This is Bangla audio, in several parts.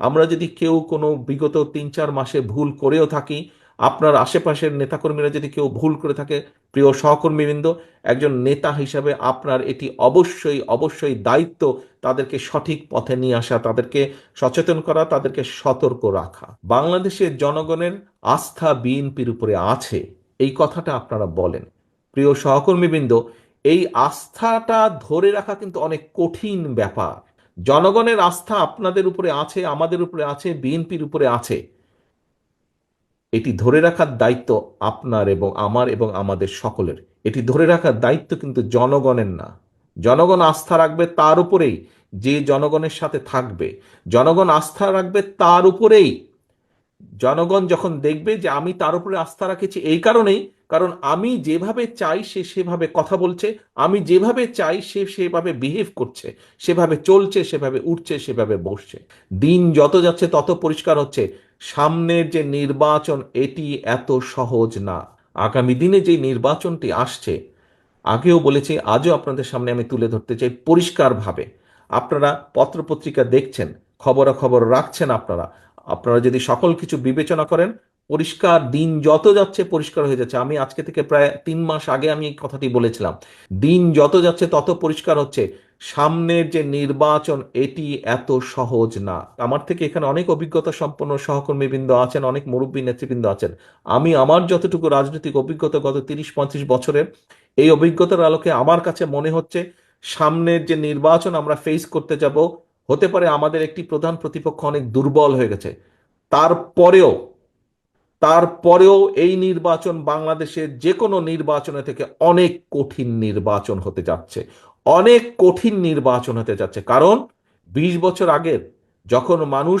আমরা যদি কেউ কোনো বিগত তিন চার মাসে ভুল করেও থাকি, আপনার আশেপাশের নেতাকর্মীরা যদি কেউ ভুল করে থাকে, প্রিয় সহকর্মীবৃন্দ, একজন নেতা হিসাবে আপনার এটি অবশ্যই অবশ্যই দায়িত্ব তাদেরকে সঠিক পথে নিয়ে আসা, তাদেরকে সচেতন করা, তাদেরকে সতর্ক রাখা। বাংলাদেশের জনগণের আস্থা বিএনপির উপরে আছে, এই কথাটা আপনারা বলেন। প্রিয় সহকর্মীবৃন্দ, এই আস্থাটা ধরে রাখা কিন্তু অনেক কঠিন ব্যাপার। জনগণের আস্থা আপনাদের উপরে আছে, আমাদের উপরে আছে, বিএনপির উপরে আছে। এটি ধরে রাখার দায়িত্ব আপনার এবং আমার এবং আমাদের সকলের। এটি ধরে রাখার দায়িত্ব কিন্তু জনগণের না। জনগণ আস্থা রাখবে তার উপরেই, যে জনগণের সাথে থাকবে। জনগণ আস্থা রাখবে তার উপরেই। জনগণ যখন দেখবে যে আমি তার উপরে আস্থা রাখেছি, এই কারণেই কারণ আমি যেভাবে চাই সে সেভাবে কথা বলছে, আমি যেভাবে চাই সে সেভাবে বিহেভ করছে, সেভাবে চলছে, সেভাবে উঠছে, সেভাবে বসছে। দিন যত যাচ্ছে তত পরিষ্কার হচ্ছে, সামনের যে নির্বাচন এটি এত সহজ না। আগামী দিনে যে নির্বাচনটি আসছে, আগেও বলেছি, আজও আপনাদের সামনে আমি তুলে ধরতে চাই পরিষ্কারভাবে। আপনারা পত্রপত্রিকা দেখছেন, খবরাখবর রাখছেন আপনারা। আপনারা যদি সকল কিছু বিবেচনা করেন পরিষ্কার দিন যত যাচ্ছে পরিষ্কার হয়ে যাচ্ছে। আমি আজকে থেকে প্রায় তিন মাস আগে আমি এই কথাটি বলেছিলাম। দিন যত যাচ্ছে তত পরিষ্কার হচ্ছে। সামনের যে নির্বাচন, এটি এত সহজ না। আমার থেকে এখানে অনেক অভিজ্ঞতা সম্পন্ন সহকর্মীবৃন্দ আছেন, অনেক মুরব্বী নেতৃবৃন্দ আছেন। আমি আমার যতটুকু রাজনৈতিক অভিজ্ঞতা গত তিরিশ পঁয়ত্রিশ বছরের, এই অভিজ্ঞতার আলোকে আমার কাছে মনে হচ্ছে, সামনের যে নির্বাচন আমরা ফেস করতে যাব, হতে পারে আমাদের একটি প্রধান প্রতিপক্ষ অনেক দুর্বল হয়ে গেছে। তারপরেও তারপরেও এই নির্বাচন বাংলাদেশের যে কোনো নির্বাচনে থেকে অনেক কঠিন নির্বাচন হতে যাচ্ছে। অনেক কঠিন নির্বাচন হতে যাচ্ছে। কারণ বিশ বছর আগের যখন মানুষ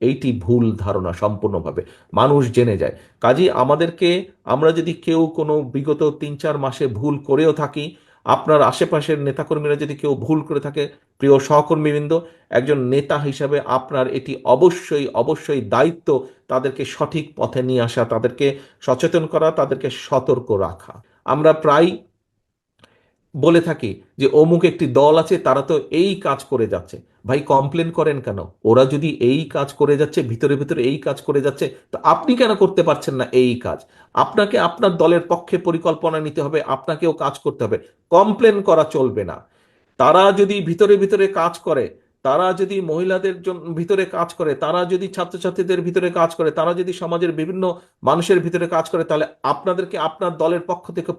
এইটি ভুল ধারণা সম্পূর্ণভাবে। মানুষ জেনে যায়। কাজেই আমাদেরকে আমরা যদি কেউ কোনো বিগত তিন চার মাসে ভুল করেও থাকি, আপনার আশেপাশের নেতাকর্মীরা যদি কেউ ভুল করে থাকে, প্রিয় সহকর্মীবৃন্দ, একজন নেতা হিসাবে আপনার এটি অবশ্যই অবশ্যই দায়িত্ব তাদেরকে সঠিক পথে নিয়ে আসা, তাদেরকে সচেতন করা, তাদেরকে সতর্ক রাখা। আমরা প্রায় বলে থাকি যে অমুক একটি দল আছে, তারা তো এই কাজ করে যাচ্ছে। ভাই কমপ্লেন করেন কেন? ওরা যদি এই কাজ করে যাচ্ছে, ভিতরে ভিতরে এই কাজ করে যাচ্ছে, তো আপনি কেন করতে পারছেন না এই কাজ? আপনাকে আপনার দলের পক্ষে পরিকল্পনা নিতে হবে, আপনাকেও কাজ করতে হবে। কমপ্লেন করা চলবে না। তারা যদি ভিতরে ভিতরে কাজ করে, তারা যদি মহিলাদের জন্য ভিতরে কাজ করে, তারা যদি ছাত্রছাত্রীদের ভিতরে কাজ করে, তারা যদি সমাজের বিভিন্ন মানুষের ভিতরে কাজ করে, তাহলে আপনাদেরকে আপনার দলের পক্ষ থেকে